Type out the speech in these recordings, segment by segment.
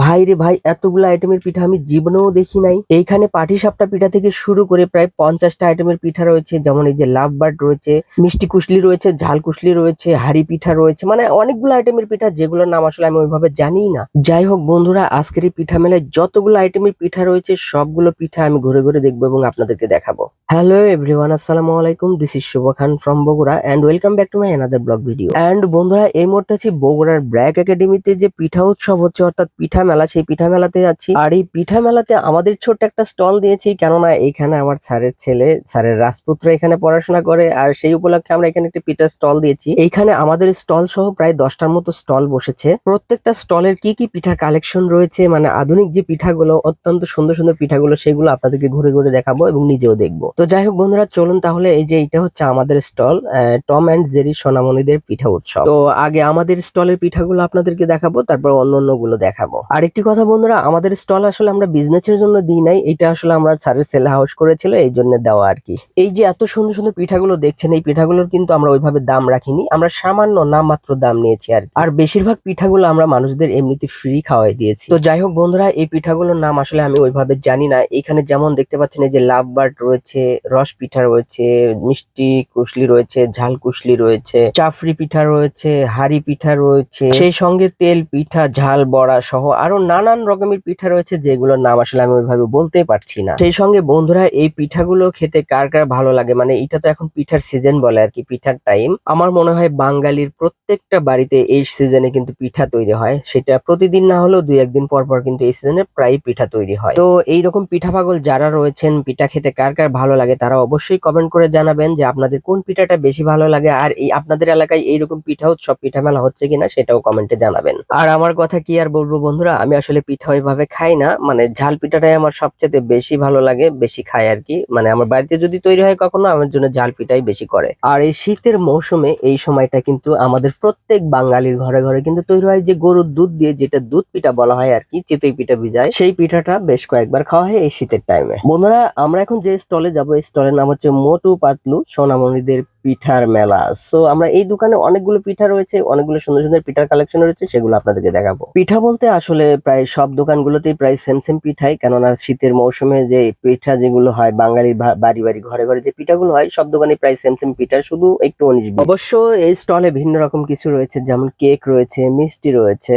ভাই রে ভাই, এতগুলো আইটেমের পিঠা আমি জীবনেও দেখি নাই। এইখানে পাটি সাপটা পিঠা থেকে শুরু করে প্রায় পঞ্চাশটা আইটেমের পিঠা রয়েছে, যেমন এই যে লাভ বার্ড রয়েছে, মিষ্টি কুশলি রয়েছে, ঝাল কুশলি রয়েছে, হাড়ি পিঠা রয়েছে মানে অনেকগুলো আইটেমের পিঠা, যেগুলোর নাম আসলে আমি ওইভাবে জানি না। যাই হোক বন্ধুরা, আজকের এই পিঠা মেলায় যতগুলো আইটেমের পিঠা রয়েছে, সবগুলো পিঠা আমি ঘুরে ঘুরে দেখব এবং আপনাদেরকে দেখাবো। হ্যালো এভরিওয়ান আসসালামু আলাইকুম this is Shuvo Khan from Bogura and welcome back to my another blog video and বন্ধুরা, এই মুহূর্তে আছি বগুড়ার ব্র্যাক একাডেমিতে, যে পিঠা উৎসব হচ্ছে, অর্থাৎ পিঠা মেলা সেই পিঠা মেলাতে যাচ্ছি। আর এই পিঠা মেলাতে আমাদের ছোট্ট একটা স্টল দিয়েছি, কেননা এখানে আমার স্যারের ছেলে, স্যারের রাজপুত্র এখানে পড়াশোনা করে, আর সেই উপলক্ষে আমরা এখানে একটি পিঠা স্টল দিয়েছি। এইখানে আমাদের স্টল সহ প্রায় দশটার মতো স্টল বসেছে। প্রত্যেকটা স্টলের কি কি পিঠার কালেকশন রয়েছে মানে আধুনিক যে পিঠাগুলো, অত্যন্ত সুন্দর সুন্দর পিঠাগুলো, সেগুলো আপনাদেরকে ঘুরে ঘুরে দেখাবো এবং নিজেও দেখব। তো যাই হোক বন্ধুরা, চলুন তাহলে এই যে এটা হচ্ছে আমাদের স্টল টম অ্যান্ড জেরি সোনামণিদের পিঠা উৎসব। তো আগে আমাদের স্টলের পিঠাগুলো আপনাদেরকে দেখাবো, তারপর অন্য অন্যগুলো দেখাবো। আর একটি কথা বন্ধুরা, আমাদের স্টল আসলে আমরা বিজনেসের জন্য দিই নাই, এটা আসলে আমরা স্যারের সেল হাউস করেছিল, এই জন্য দেওয়া আর কি। এই যে এত সুন্দর সুন্দর পিঠাগুলো দেখছেন, এই পিঠাগুলোর কিন্তু আমরা ওইভাবে দাম রাখিনি, আমরা সামান্য নামমাত্র দাম নিয়েছি আর আর বেশিরভাগ পিঠাগুলো আমরা মানুষদের এমনিতে ফ্রি খাওয়াই দিয়েছি। তো যাই হোক বন্ধুরা, এই পিঠাগুলোর নাম আসলে আমি ওইভাবে জানি না। এখানে যেমন দেখতে পাচ্ছেন, এই যে লাভ বার্ড রয়েছে, রস পিঠা রয়েছে, মিষ্টি কুশলি রয়েছে, ঝাল কুশলি রয়েছে, চাফরি পিঠা রয়েছে, হাড়ি পিঠা রয়েছে, সেই সঙ্গে তেল পিঠা, ঝাল, বড়া সহ আরও নানান রকমের পিঠা রয়েছে যেগুলোর নাম আসলে আমি ওইভাবে বলতে পারছি না। সেই সঙ্গে বন্ধুরা, এই পিঠাগুলো খেতে কার কার ভালো লাগে? মানে এটা তো এখন পিঠার সিজন বলে আর কি, পিঠার টাইম আমার মনে হয় বাঙালির প্রত্যেকটা বাড়িতে এই সিজনে কিন্তু পিঠা তৈরি হয়। সেটা প্রতিদিন না হলেও দুই একদিন পর পর কিন্তু এই সিজনে প্রায় পিঠা তৈরি হয়। তো এইরকম পিঠা পাগল যারা রয়েছেন, পিঠা খেতে কার কার ভালো লাগে তারা অবশ্যই কমেন্ট করে জানাবেন যে আপনাদের কোন পিঠাটা বেশি ভালো লাগে আর এই আপনাদের এলাকায় এইরকম পিঠা উৎসব পিঠা মেলা হচ্ছে কিনা সেটাও কমেন্টে জানাবেন। আর আমার কথা কি আর বলব বন্ধুরা? আমি আসলে পিঠা ওইভাবে খাই না। মানে ঝাল পিঠাটাই আমার সবচেয়ে বেশি ভালো লাগে, বেশি খাই আর কি মানে আমার বাড়িতে যদি তৈরি হয় কখনো, আমার জন্য ঝাল পিঠাই বেশি করে। আর এই শীতের মৌসুমে এই সময়টা কিন্তু আমাদের প্রত্যেক বাঙালির ঘরে ঘরে কিন্তু তৈরি হয় যে গরুর দুধ দিয়ে যেটা দুধ পিঠা বলা হয় আর কি চিতই পিঠা ভিজায়, সেই পিঠাটা বেশ কয়েকবার খাওয়া হয় এই শীতের টাইমে বন্ধুরা, আমরা এখন যে স্টলে যাব, এই স্টলের নাম হচ্ছে মোটু পাতলু সোনামণিদের পিঠার মেলা। সো আমরা এই দোকানে অনেকগুলো পিঠা রয়েছে, অনেকগুলো সুন্দর সুন্দর পিঠার কালেকশন রয়েছে, সেগুলো আপনাদেরকে দেখাবো। পিঠা বলতে আসলে প্রায় সব দোকানগুলোতেই প্রায় সেম সেম পিঠাই কেননা শীতের মৌসুমে যে পিঠা যেগুলো হয়, বাঙালির বাড়ি বাড়ি ঘরে ঘরে যে পিঠাগুলো হয়, সব দোকানে প্রায় সেম সেম পিঠা শুধু একটু উনিশ অবশ্য এই স্টলে ভিন্ন রকম কিছু রয়েছে, যেমন কেক রয়েছে, মিষ্টি রয়েছে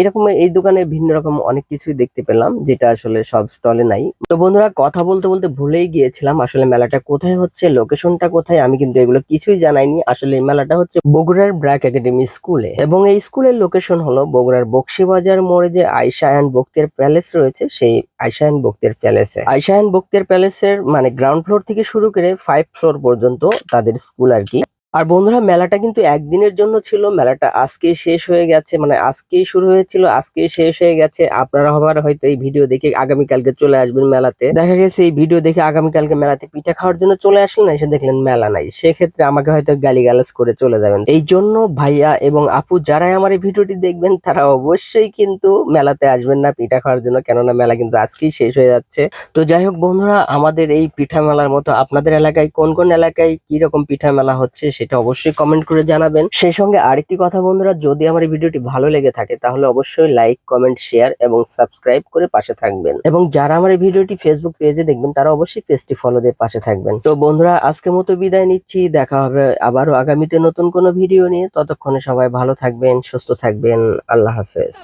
এরকম এই দোকানে ভিন্ন রকম অনেক কিছুই দেখতে পেলাম, যেটা আসলে সব স্টলে নাই। তো বন্ধুরা, কথা বলতে বলতে ভুলেই গিয়েছিলাম, আসলে মেলাটা কোথায় হচ্ছে লোকেশনটা কোথায়, আমি কিন্তু এগুলো কিছুই জানাইনি, আসলে এই মেলাটা হচ্ছে বগুড়ার ব্র্যাক একাডেমি স্কুলে এবং এই স্কুলের লোকেশন হলো বগুড়ার বক্সিবাজার মোড়ে যে আয়শা অ্যান্ড বক্তের প্যালেস রয়েছে, সেই আয়শা অ্যান্ড বক্তের প্যালেসে। আয়শা অ্যান্ড বক্তের প্যালেসের মানে গ্রাউন্ড ফ্লোর থেকে শুরু করে ফাইভ ফ্লোর পর্যন্ত তাদের স্কুল আর কি। আর বন্ধুরা, মেলাটা কিন্তু একদিনের জন্য ছিল। মেলাটা আজকে শেষ হয়ে গেছে। মানে আজকেই শুরু হয়েছিল আজকে শেষ হয়ে গেছে। আপনারা হবার হয়তো এই ভিডিও দেখে আগামীকালকে চলে আসবেন মেলাতে। দেখা গেছে এই ভিডিও দেখে আগামীকালকে মেলাতে পিঠা খাওয়ার জন্য চলে আসলেন এসে দেখলেন মেলা নাই। সেক্ষেত্রে আমাকে হয়তো গালিগালাজ করে চলে যাবেন। এই জন্য ভাইয়া এবং আপু যারাই আমার এই ভিডিওটি দেখবেন, তারা অবশ্যই কিন্তু মেলাতে আসবেন না পিঠা খাওয়ার জন্য। কেননা মেলা কিন্তু আজকেই শেষ হয়ে যাচ্ছে। তো যাই হোক বন্ধুরা, আমাদের এই পিঠা মেলার মতো আপনাদের এলাকায় কোন কোন এলাকায় কি রকম পিঠা মেলা হচ্ছে সেটা অবশ্যই কমেন্ট করে জানাবেন। সেই সঙ্গে আরেকটি কথা বন্ধুরা, যদি আমার এই ভিডিওটি ভালো লেগে থাকে, তাহলে অবশ্যই লাইক কমেন্ট শেয়ার এবং সাবস্ক্রাইব করে পাশে থাকবেন। এবং যারা আমার এই ভিডিওটি ফেসবুক পেজে দেখবেন, তারা অবশ্যই পেজটি ফলো দিয়ে পাশে থাকবেন। তো বন্ধুরা, আজকের মতো বিদায় নিচ্ছি। দেখা হবে আবারও আগামীতে নতুন কোনো ভিডিও নিয়ে। ততক্ষণে সবাই ভালো থাকবেন, সুস্থ থাকবেন। আল্লাহ হাফেজ।